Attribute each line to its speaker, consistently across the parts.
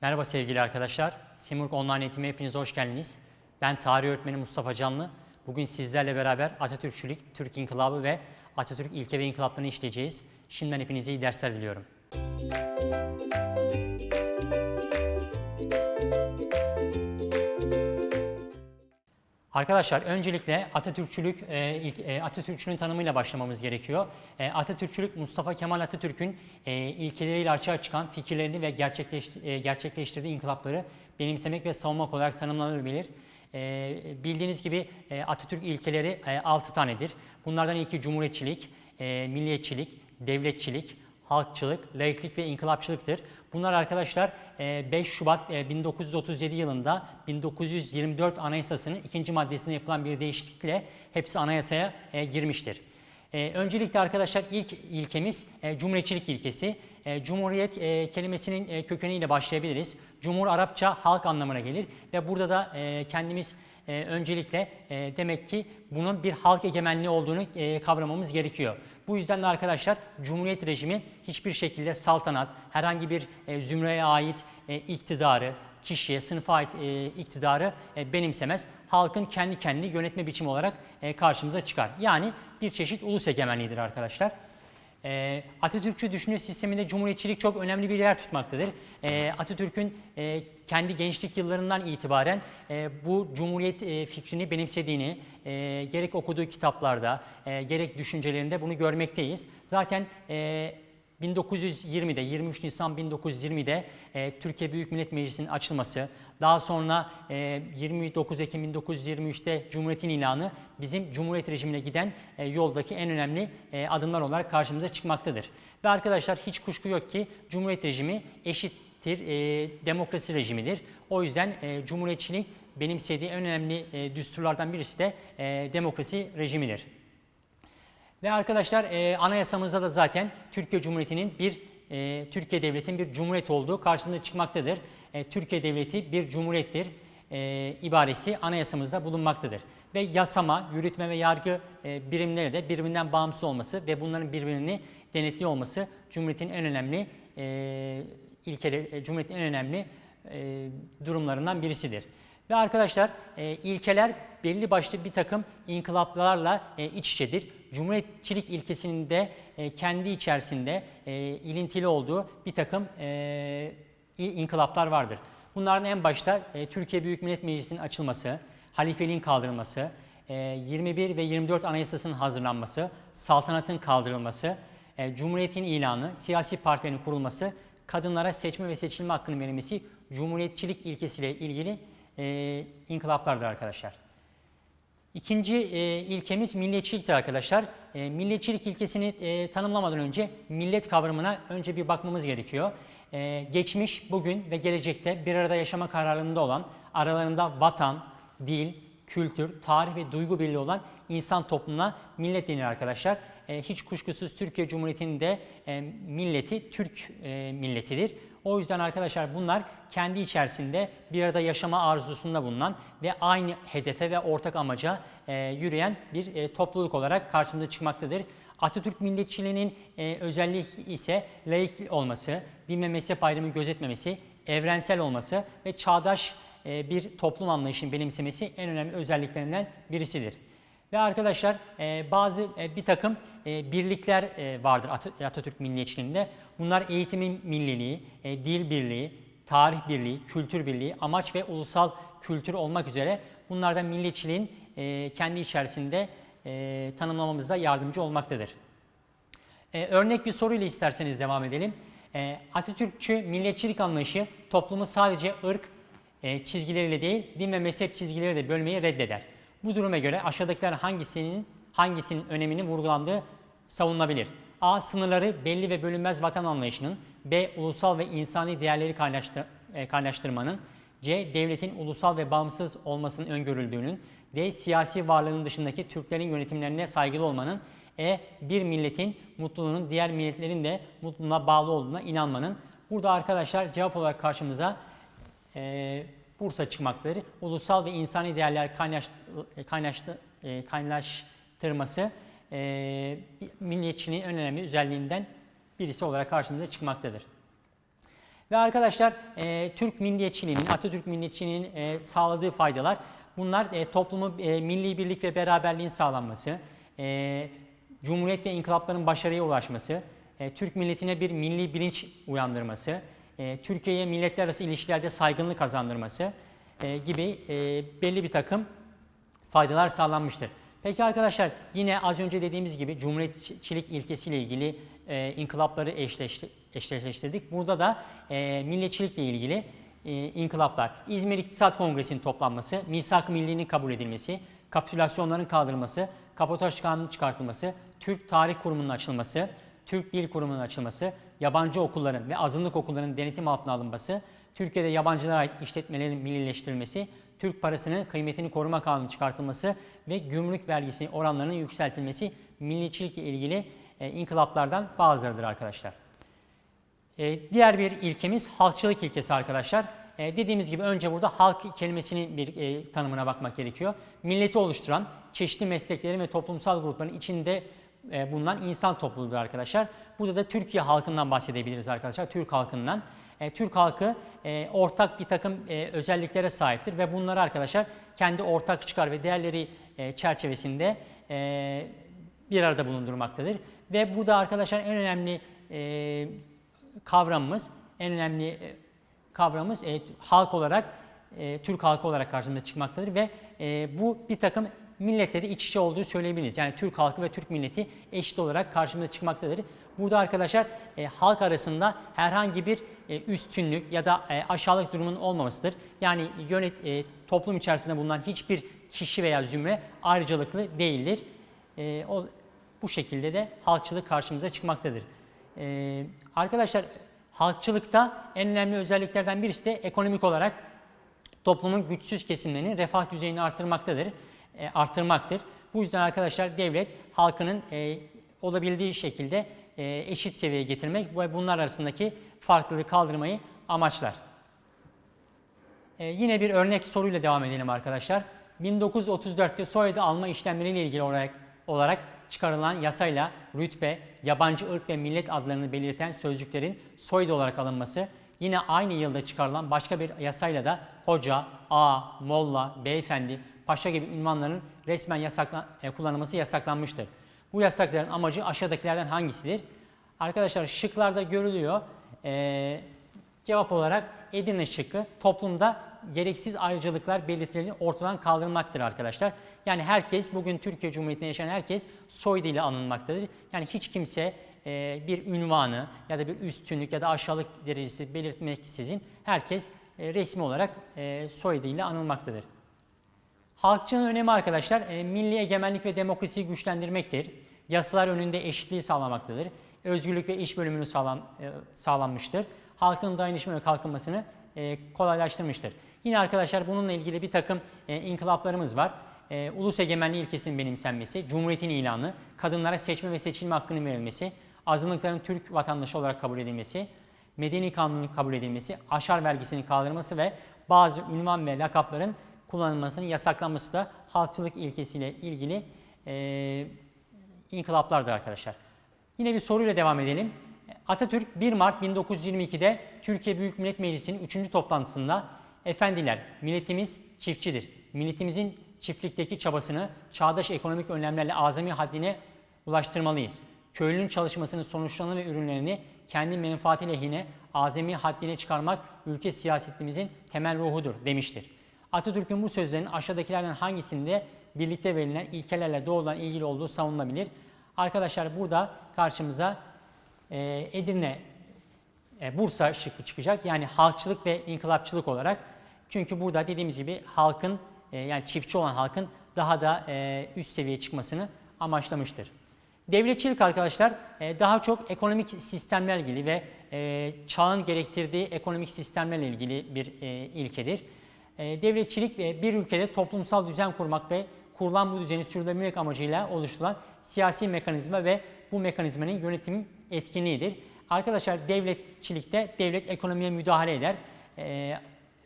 Speaker 1: Merhaba sevgili arkadaşlar. Simurg Online Eğitim'e hepiniz hoş geldiniz. Ben tarih öğretmeni Mustafa Canlı. Bugün sizlerle beraber Atatürkçülük, Türk İnkılabı ve Atatürk ilke ve inkılaplarını işleyeceğiz. Şimdiden hepinize iyi dersler diliyorum. Arkadaşlar öncelikle Atatürkçülük, e, e, Atatürkçülüğün tanımıyla başlamamız gerekiyor. E, Atatürkçülük Mustafa Kemal Atatürk'ün ilkeleriyle açığa çıkan fikirlerini ve gerçekleş, gerçekleştirdiği inkılapları benimsemek ve savunmak olarak tanımlanabilir. Bildiğiniz gibi Atatürk ilkeleri e, 6 tanedir. Bunlardan ilki cumhuriyetçilik, milliyetçilik, devletçilik, halkçılık, laiklik ve inkılapçılıktır. Bunlar arkadaşlar e, 5 Şubat e, 1937 yılında 1924 Anayasası'nın ikinci maddesinde yapılan bir değişiklikle hepsi anayasaya e, girmiştir. E, öncelikle arkadaşlar ilk ilkemiz e, cumhuriyetçilik ilkesi. E, Cumhuriyet e, kelimesinin e, kökeniyle başlayabiliriz. Cumhur Arapça halk anlamına gelir ve burada da e, kendimiz e, öncelikle e, demek ki bunun bir halk egemenliği olduğunu e, kavramamız gerekiyor. Bu yüzden de arkadaşlar Cumhuriyet rejimi hiçbir şekilde saltanat, herhangi bir e, zümreye ait e, iktidarı, kişiye, sınıfa ait e, iktidarı e, benimsemez. Halkın kendi kendini yönetme biçimi olarak e, karşımıza çıkar. Yani bir çeşit ulus egemenliğidir arkadaşlar. E, Atatürkçü düşünce sisteminde cumhuriyetçilik çok önemli bir yer tutmaktadır. E, Atatürk'ün e, kendi gençlik yıllarından itibaren e, bu cumhuriyet e, fikrini benimsediğini e, gerek okuduğu kitaplarda e, gerek düşüncelerinde bunu görmekteyiz. Zaten e, 1920'de 23 Nisan 1920'de e, Türkiye Büyük Millet Meclisi'nin açılması, daha sonra e, 29 Ekim 1923'te Cumhuriyet'in ilanı bizim Cumhuriyet rejimine giden e, yoldaki en önemli e, adımlar olarak karşımıza çıkmaktadır. Ve arkadaşlar hiç kuşku yok ki Cumhuriyet rejimi eşittir e, demokrasi rejimidir. O yüzden e, Cumhuriyetçilik benimsediği en önemli e, düsturlardan birisi de e, demokrasi rejimidir. Ve arkadaşlar e, anayasamızda da zaten Türkiye Cumhuriyeti'nin bir e, Türkiye Devleti'nin bir cumhuriyet olduğu karşımıza çıkmaktadır. E, Türkiye Devleti bir cumhuriyettir e, ibaresi anayasamızda bulunmaktadır. Ve yasama, yürütme ve yargı e, birimleri de birbirinden bağımsız olması ve bunların birbirini denetliyor olması Cumhuriyet'in en önemli e, ilkeleri, e, Cumhuriyet'in en önemli e, durumlarından birisidir. Ve arkadaşlar e, ilkeler belli başlı bir takım inkılaplarla e, iç içedir. Cumhuriyetçilik ilkesinin de e, kendi içerisinde e, ilintili olduğu bir takım e, inkılaplar vardır. Bunların en başta e, Türkiye Büyük Millet Meclisi'nin açılması, halifeliğin kaldırılması, e, 21 ve 24 Anayasası'nın hazırlanması, saltanatın kaldırılması, e, Cumhuriyetin ilanı, siyasi partilerin kurulması, kadınlara seçme ve seçilme hakkının verilmesi Cumhuriyetçilik ilkesiyle ilgili e, inkılaplardır arkadaşlar. İkinci e, ilkemiz milliyetçiliktir arkadaşlar. E, milliyetçilik ilkesini e, tanımlamadan önce millet kavramına önce bir bakmamız gerekiyor. E, geçmiş, bugün ve gelecekte bir arada yaşama kararlılığında olan, aralarında vatan, dil, kültür, tarih ve duygu birliği olan insan toplumuna millet denir arkadaşlar. E, hiç kuşkusuz Türkiye Cumhuriyeti'nin de e, milleti Türk e, milletidir. O yüzden arkadaşlar bunlar kendi içerisinde bir arada yaşama arzusunda bulunan ve aynı hedefe ve ortak amaca e, yürüyen bir e, topluluk olarak karşımıza çıkmaktadır. Atatürk milliyetçiliğinin e, özelliği ise laik olması, din ve mezhep ayrımı gözetmemesi, evrensel olması ve çağdaş e, bir toplum anlayışının benimsemesi en önemli özelliklerinden birisidir. Ve arkadaşlar e, bazı e, bir takım e, birlikler vardır At- Atatürk milliyetçiliğinde. Bunlar eğitimin milliliği, dil birliği, tarih birliği, kültür birliği, amaç ve ulusal kültür olmak üzere bunlardan milliyetçiliğin kendi içerisinde tanımlamamızda yardımcı olmaktadır. Örnek bir soruyla isterseniz devam edelim. Atatürkçü milliyetçilik anlayışı toplumu sadece ırk çizgileriyle değil, din ve mezhep çizgileriyle de bölmeyi reddeder. Bu duruma göre aşağıdakiler hangisinin hangisinin önemini vurgulandığı savunulabilir. A. Sınırları belli ve bölünmez vatan anlayışının. B. Ulusal ve insani değerleri e, kaynaştırmanın. C. Devletin ulusal ve bağımsız olmasının öngörüldüğünün. D. Siyasi varlığının dışındaki Türklerin yönetimlerine saygılı olmanın. E. Bir milletin mutluluğunun diğer milletlerin de mutluluğuna bağlı olduğuna inanmanın. Burada arkadaşlar cevap olarak karşımıza e, Bursa çıkmaktadır. Ulusal ve insani değerler kaynaş, kaynaştı, e, kaynaştırması e, milliyetçiliğin en önemli özelliğinden birisi olarak karşımıza çıkmaktadır. Ve arkadaşlar e, Türk milliyetçiliğinin, Atatürk milliyetçiliğinin e, sağladığı faydalar bunlar e, toplumu e, milli birlik ve beraberliğin sağlanması, e, Cumhuriyet ve inkılapların başarıya ulaşması, e, Türk milletine bir milli bilinç uyandırması, e, Türkiye'ye milletler arası ilişkilerde saygınlık kazandırması e, gibi e, belli bir takım faydalar sağlanmıştır. Peki arkadaşlar yine az önce dediğimiz gibi cumhuriyetçilik ilkesiyle ilgili inkılapları eşleşti, eşleştirdik. Burada da e, milliyetçilikle ilgili inkılaplar, İzmir İktisat Kongresi'nin toplanması, misak milliğinin kabul edilmesi, kapitülasyonların kaldırılması, kapotaj kanunun çıkartılması, Türk Tarih Kurumu'nun açılması, Türk Dil Kurumu'nun açılması, yabancı okulların ve azınlık okulların denetim altına alınması, Türkiye'de yabancılara ait işletmelerin millileştirilmesi, Türk parasının kıymetini koruma kanunu çıkartılması ve gümrük vergisi oranlarının yükseltilmesi milliyetçilikle ilgili e, inkılaplardan bazılarıdır arkadaşlar. E, diğer bir ilkemiz halkçılık ilkesi arkadaşlar. E, dediğimiz gibi önce burada halk kelimesinin bir e, tanımına bakmak gerekiyor. Milleti oluşturan çeşitli mesleklerin ve toplumsal grupların içinde e, bulunan insan topluluğudur arkadaşlar. Burada da Türkiye halkından bahsedebiliriz arkadaşlar. Türk halkından. E, Türk halkı e, ortak bir takım e, özelliklere sahiptir ve bunları arkadaşlar kendi ortak çıkar ve değerleri e, çerçevesinde e, bir arada bulundurmaktadır. Ve bu da arkadaşlar en önemli e, kavramımız, en önemli e, kavramımız e, halk olarak, e, Türk halkı olarak karşımıza çıkmaktadır ve e, bu bir takım milletle de iç içe olduğu söyleyebiliriz. Yani Türk halkı ve Türk milleti eşit olarak karşımıza çıkmaktadır. Burada arkadaşlar e, halk arasında herhangi bir e, üstünlük ya da e, aşağılık durumun olmamasıdır. Yani yönet e, toplum içerisinde bulunan hiçbir kişi veya zümre ayrıcalıklı değildir. E, o, bu şekilde de halkçılık karşımıza çıkmaktadır. E, arkadaşlar halkçılıkta en önemli özelliklerden birisi de ekonomik olarak toplumun güçsüz kesimlerinin refah düzeyini artırmaktadır, e, artırmaktır. Bu yüzden arkadaşlar devlet halkının e, olabildiği şekilde e, eşit seviyeye getirmek ve bunlar arasındaki farklılığı kaldırmayı amaçlar. Yine bir örnek soruyla devam edelim arkadaşlar. 1934'te soyadı alma işlemleriyle ilgili olarak, olarak çıkarılan yasayla rütbe, yabancı ırk ve millet adlarını belirten sözcüklerin soyadı olarak alınması, yine aynı yılda çıkarılan başka bir yasayla da hoca, ağa, molla, beyefendi, paşa gibi ünvanların resmen yasaklan, e, kullanılması yasaklanmıştır. Bu yasakların amacı aşağıdakilerden hangisidir? Arkadaşlar şıklarda görülüyor. Ee, cevap olarak Edirne şıkkı toplumda gereksiz ayrıcalıklar belirtilerini ortadan kaldırmaktır arkadaşlar. Yani herkes bugün Türkiye Cumhuriyeti'nde yaşayan herkes soyadıyla anılmaktadır. Yani hiç kimse e, bir ünvanı ya da bir üstünlük ya da aşağılık derecesi belirtmeksizin herkes e, resmi olarak e, soyadıyla anılmaktadır. Halkçının önemi arkadaşlar e, milli egemenlik ve demokrasiyi güçlendirmektir. Yasalar önünde eşitliği sağlamaktadır. Özgürlük ve iş bölümünü sağlam, e, sağlanmıştır. Halkın dayanışma ve kalkınmasını e, kolaylaştırmıştır. Yine arkadaşlar bununla ilgili bir takım inkılaplarımız var. Ulus egemenliği ilkesinin benimsenmesi, cumhuriyetin ilanı, kadınlara seçme ve seçilme hakkının verilmesi, azınlıkların Türk vatandaşı olarak kabul edilmesi, medeni kanunun kabul edilmesi, aşar vergisinin kaldırılması ve bazı ünvan ve lakapların kullanılmasının yasaklanması da halkçılık ilkesiyle ilgili e, inkılaplardır arkadaşlar. Yine bir soruyla devam edelim. Atatürk 1 Mart 1922'de Türkiye Büyük Millet Meclisi'nin 3. toplantısında Efendiler, milletimiz çiftçidir. Milletimizin çiftlikteki çabasını çağdaş ekonomik önlemlerle azami haddine ulaştırmalıyız. Köylünün çalışmasının sonuçlarını ve ürünlerini kendi menfaati lehine azami haddine çıkarmak ülke siyasetimizin temel ruhudur demiştir. Atatürk'ün bu sözlerinin aşağıdakilerden hangisinde birlikte verilen ilkelerle doğrudan ilgili olduğu savunulabilir? Arkadaşlar burada karşımıza e, Edirne, e, Bursa şıkkı çıkacak. Yani halkçılık ve inkılapçılık olarak. Çünkü burada dediğimiz gibi halkın e, yani çiftçi olan halkın daha da e, üst seviyeye çıkmasını amaçlamıştır. Devletçilik arkadaşlar e, daha çok ekonomik sistemlerle ilgili ve e, çağın gerektirdiği ekonomik sistemlerle ilgili bir e, ilkedir. E, devletçilik bir ülkede toplumsal düzen kurmak ve kurulan bu düzeni sürdürmek amacıyla oluşturulan siyasi mekanizma ve bu mekanizmanın yönetim etkinliğidir. Arkadaşlar devletçilikte devlet ekonomiye müdahale eder. E,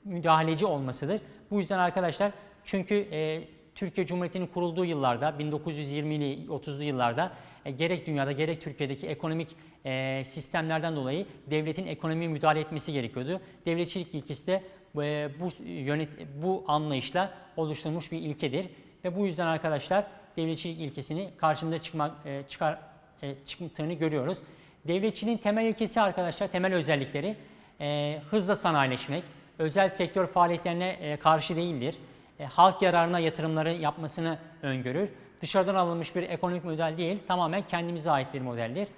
Speaker 1: müdahaleci olmasıdır. Bu yüzden arkadaşlar çünkü e, Türkiye Cumhuriyeti'nin kurulduğu yıllarda 1920'li 30'lu yıllarda e, gerek dünyada gerek Türkiye'deki ekonomik sistemlerden dolayı devletin ekonomiye müdahale etmesi gerekiyordu. Devletçilik ilkesi de bu yönet bu anlayışla oluşturulmuş bir ilkedir ve bu yüzden arkadaşlar devletçilik ilkesini karşımıza çıkmak e, çıkar e, çıktığını görüyoruz. Devletçiliğin temel ilkesi arkadaşlar temel özellikleri e, hızla sanayileşmek, özel sektör faaliyetlerine karşı değildir. Halk yararına yatırımları yapmasını öngörür. Dışarıdan alınmış bir ekonomik model değil, tamamen kendimize ait bir modeldir.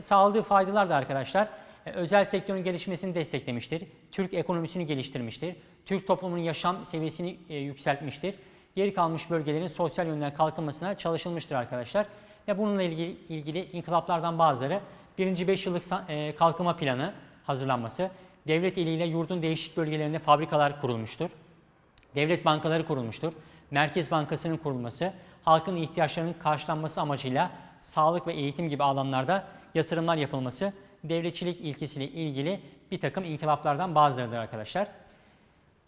Speaker 1: Sağladığı faydalar da arkadaşlar özel sektörün gelişmesini desteklemiştir. Türk ekonomisini geliştirmiştir. Türk toplumunun yaşam seviyesini e, yükseltmiştir. Geri kalmış bölgelerin sosyal yönden kalkınmasına çalışılmıştır arkadaşlar. Ve bununla ilgili, ilgili inkılaplardan bazıları birinci 5 yıllık e, kalkınma planı hazırlanması, devlet eliyle yurdun değişik bölgelerinde fabrikalar kurulmuştur. Devlet bankaları kurulmuştur. Merkez Bankası'nın kurulması, halkın ihtiyaçlarının karşılanması amacıyla sağlık ve eğitim gibi alanlarda yatırımlar yapılması, devletçilik ilkesiyle ilgili bir takım inkılaplardan bazılarıdır arkadaşlar.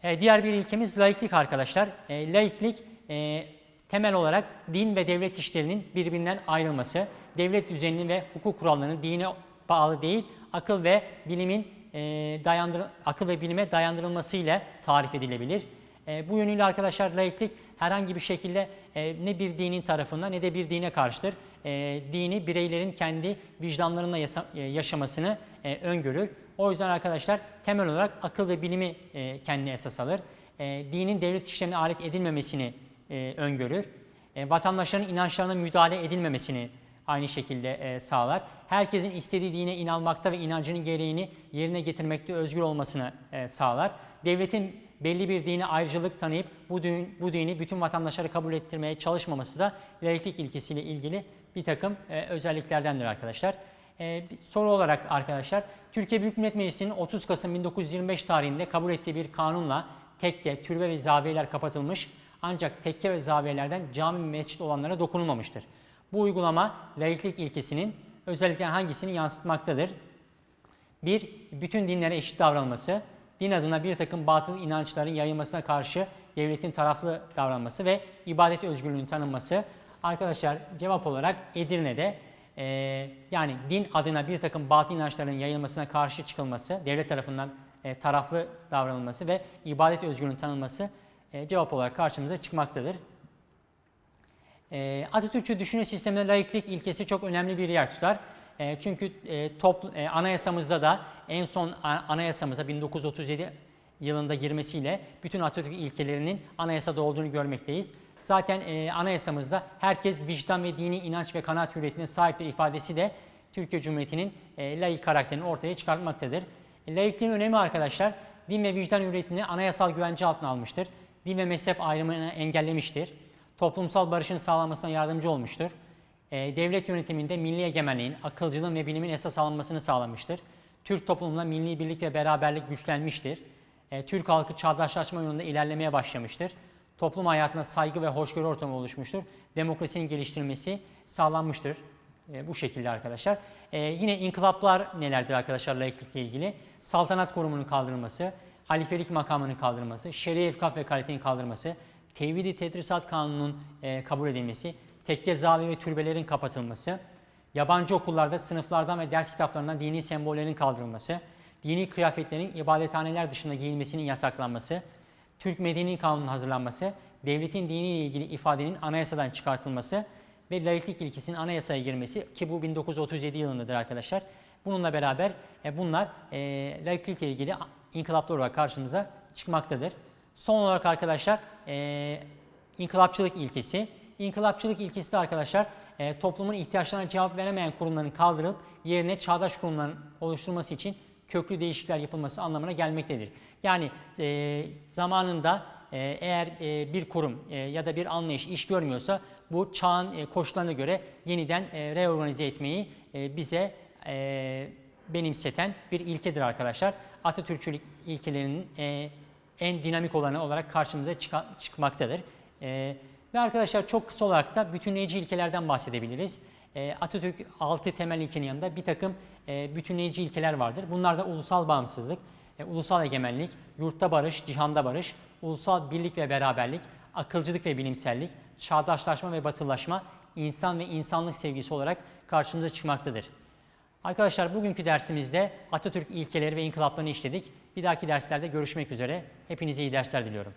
Speaker 1: E, diğer bir ilkemiz laiklik arkadaşlar. E, laiklik e, temel olarak din ve devlet işlerinin birbirinden ayrılması, devlet düzeninin ve hukuk kurallarının dine bağlı değil, akıl ve bilimin e, dayandır akıl ve bilime dayandırılmasıyla tarif edilebilir. E, bu yönüyle arkadaşlar laiklik herhangi bir şekilde e, ne bir dinin tarafından ne de bir dine karşıdır. E, dini bireylerin kendi vicdanlarında yasa- e, yaşamasını e, öngörür. O yüzden arkadaşlar temel olarak akıl ve bilimi e, kendine esas alır. E, dinin devlet işlerine alet edilmemesini e, öngörür. E, vatandaşların inançlarına müdahale edilmemesini aynı şekilde e, sağlar. Herkesin istediği dine inanmakta ve inancının gereğini yerine getirmekte özgür olmasını e, sağlar. Devletin belli bir dine ayrıcalık tanıyıp bu, din, bu dini bütün vatandaşlara kabul ettirmeye çalışmaması da laiklik ilkesiyle ilgili bir takım e, özelliklerdendir arkadaşlar. E, soru olarak arkadaşlar, Türkiye Büyük Millet Meclisi'nin 30 Kasım 1925 tarihinde kabul ettiği bir kanunla tekke, türbe ve zaviyeler kapatılmış ancak tekke ve zaviyelerden cami ve mescit olanlara dokunulmamıştır. Bu uygulama laiklik ilkesinin özellikle hangisini yansıtmaktadır? Bir, bütün dinlere eşit davranılması, din adına bir takım batıl inançların yayılmasına karşı devletin taraflı davranması ve ibadet özgürlüğünün tanınması. Arkadaşlar cevap olarak Edirne'de e, yani din adına bir takım batıl inançların yayılmasına karşı çıkılması, devlet tarafından e, taraflı davranılması ve ibadet özgürlüğünün tanınması e, cevap olarak karşımıza çıkmaktadır. E, Atatürkçü düşünce sisteminde laiklik ilkesi çok önemli bir yer tutar. E, çünkü e, e, anayasamızda da en son anayasamıza 1937 yılında girmesiyle bütün Atatürk ilkelerinin anayasada olduğunu görmekteyiz. Zaten e, anayasamızda herkes vicdan ve dini inanç ve kanaat hürriyetine sahiptir ifadesi de Türkiye Cumhuriyeti'nin e, laik karakterini ortaya çıkartmaktadır. Laikliğin önemi arkadaşlar din ve vicdan hürriyetini anayasal güvence altına almıştır. Din ve mezhep ayrımını engellemiştir. Toplumsal barışın sağlanmasına yardımcı olmuştur. E, devlet yönetiminde milli egemenliğin, akılcılığın ve bilimin esas alınmasını sağlamıştır. Türk toplumunda milli birlik ve beraberlik güçlenmiştir. E, Türk halkı çağdaşlaşma yolunda ilerlemeye başlamıştır. Toplum hayatına saygı ve hoşgörü ortamı oluşmuştur. Demokrasinin geliştirilmesi sağlanmıştır. E, bu şekilde arkadaşlar. E, yine inkılaplar nelerdir arkadaşlar laiklikle ilgili? Saltanat korumunun kaldırılması, halifelik makamının kaldırılması, şer'i efkaf ve kalitenin kaldırılması, tevhidi tedrisat kanununun e, kabul edilmesi, tekke zavi ve türbelerin kapatılması, yabancı okullarda sınıflardan ve ders kitaplarından dini sembollerin kaldırılması, dini kıyafetlerin ibadethaneler dışında giyilmesinin yasaklanması, Türk Medeni Kanunu'nun hazırlanması, devletin diniyle ilgili ifadenin anayasadan çıkartılması ve laiklik ilkesinin anayasaya girmesi ki bu 1937 yılındadır arkadaşlar. Bununla beraber e, bunlar e, laiklikle ilgili inkılaplar olarak karşımıza çıkmaktadır. Son olarak arkadaşlar e, inkılapçılık ilkesi. İnkılapçılık ilkesi de arkadaşlar e, toplumun ihtiyaçlarına cevap veremeyen kurumların kaldırılıp yerine çağdaş kurumların oluşturulması için köklü değişiklikler yapılması anlamına gelmektedir. Yani e, zamanında e, eğer e, bir kurum e, ya da bir anlayış iş görmüyorsa bu çağın e, koşullarına göre yeniden e, reorganize etmeyi e, bize e, benimseten bir ilkedir arkadaşlar. Atatürkçülük ilkelerinin e, en dinamik olanı olarak karşımıza çıka- çıkmaktadır. E, ve arkadaşlar çok kısa olarak da bütünleyici ilkelerden bahsedebiliriz. E, Atatürk altı temel ilkenin yanında bir takım e, bütünleyici ilkeler vardır. Bunlar da ulusal bağımsızlık, e, ulusal egemenlik, yurtta barış, cihanda barış, ulusal birlik ve beraberlik, akılcılık ve bilimsellik, çağdaşlaşma ve batılılaşma, insan ve insanlık sevgisi olarak karşımıza çıkmaktadır. Arkadaşlar bugünkü dersimizde Atatürk ilkeleri ve inkılaplarını işledik. Bir dahaki derslerde görüşmek üzere. Hepinize iyi dersler diliyorum.